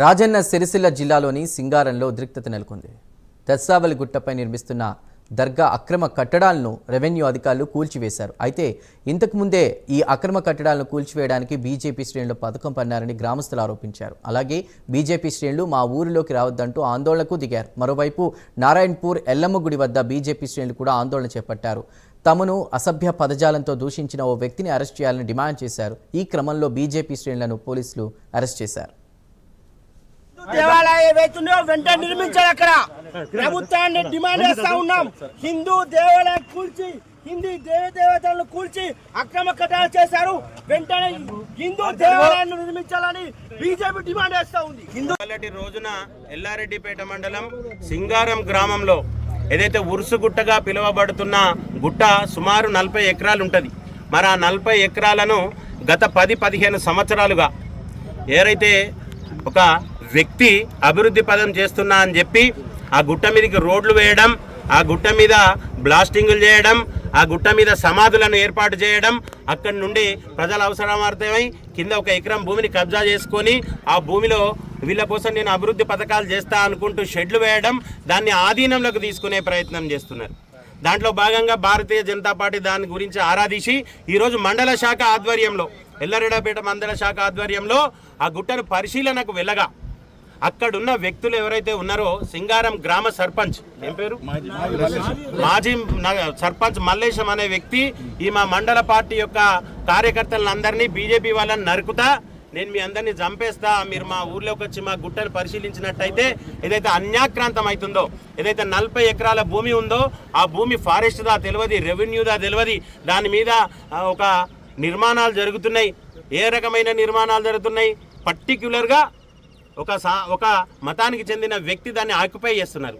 రాజన్న సిరిసిల్ల జిల్లాలోని సింగారంలో ఉద్రిక్తత నెలకొంది. దస్సావలి గుట్టపై నిర్మిస్తున్న దర్గా అక్రమ కట్టడాలను రెవెన్యూ అధికారులు కూల్చివేశారు. అయితే ఇంతకు ముందే ఈ అక్రమ కట్టడాలను కూల్చివేయడానికి బీజేపీ శ్రేణులు పథకం పన్నారని గ్రామస్తులు ఆరోపించారు. అలాగే బీజేపీ శ్రేణులు మా ఊరిలోకి రావద్దంటూ ఆందోళనకు దిగారు. మరోవైపు నారాయణపూర్ ఎల్లమ్మ గుడి వద్ద బీజేపీ శ్రేణులు కూడా ఆందోళన చేపట్టారు. తమను అసభ్య పదజాలంతో దూషించిన ఓ వ్యక్తిని అరెస్ట్ చేయాలని డిమాండ్ చేశారు. ఈ క్రమంలో బీజేపీ శ్రేణులను పోలీసులు అరెస్ట్ చేశారు. దేవాలయం ఏవైతున్నాయో వెంటనే నిర్మించాలి అక్కడ. ప్రభుత్వాన్ని డిమాండ్ చేస్తా ఉన్నాం. హిందూ దేవాలయం కూల్చి హిందూ దేవ దేవతలను కూల్చి అక్రమ కథాలు చేశారు. వెంటనే హిందూ దేవాలయాన్ని నిర్మించాలని బీజేపీ డిమాండ్ చేస్తా ఉంది. హిందూ రోజున ఎల్లారెడ్డిపేట మండలం సింగారం గ్రామంలో ఏదైతే ఉరుసు గుట్టగా పిలువబడుతున్న గుట్ట సుమారు నలభై ఎకరాలు ఉంటుంది. మరి ఆ నలభై ఎకరాలను గత పది పదిహేను సంవత్సరాలుగా ఏదైతే ఒక వ్యక్తి అభివృద్ధి పదం చేస్తున్నా అని చెప్పి ఆ గుట్ట మీదకి రోడ్లు వేయడం ఆ గుట్ట మీద బ్లాస్టింగులు చేయడం ఆ గుట్ట మీద సమాధులను ఏర్పాటు చేయడం అక్కడి నుండి ప్రజల అవసరమార్థమై కింద ఒక ఎకరం భూమిని కబ్జా చేసుకొని ఆ భూమిలో వీళ్ళ కోసం నేను అభివృద్ధి పథకాలు చేస్తా అనుకుంటూ షెడ్లు వేయడం దాన్ని ఆధీనంలోకి తీసుకునే ప్రయత్నం చేస్తున్నారు. దాంట్లో భాగంగా భారతీయ జనతా పార్టీ దాని గురించి ఆరాధించి ఈరోజు మండల శాఖ ఆధ్వర్యంలో ఎల్లరెడపేట మండల శాఖ ఆధ్వర్యంలో ఆ గుట్టను పరిశీలనకు వెళ్ళగా అక్కడున్న వ్యక్తులు ఎవరైతే ఉన్నారో సింగారం గ్రామ సర్పంచ్. ఏం పేరు? మాజీ సర్పంచ్ మల్లేశం అనే వ్యక్తి ఈ మా మండల పార్టీ యొక్క కార్యకర్తలందరినీ బీజేపీ వాళ్ళని నరుకుతా నేను మీ అందరినీ చంపేస్తా మీరు మా ఊర్లోకి వచ్చి మా గుట్టను పరిశీలించినట్టయితే ఏదైతే అన్యాక్రాంతం అవుతుందో ఏదైతే నలభై ఎకరాల భూమి ఉందో ఆ భూమి ఫారెస్ట్దా తెలియదు రెవెన్యూదా తెలియదు దాని మీద ఒక నిర్మాణాలు జరుగుతున్నాయి. ఏ రకమైన నిర్మాణాలు జరుగుతున్నాయి? పర్టిక్యులర్గా ఒక సా ఒక మతానికి చెందిన వ్యక్తి దాన్ని ఆక్యుపై చేస్తున్నారు.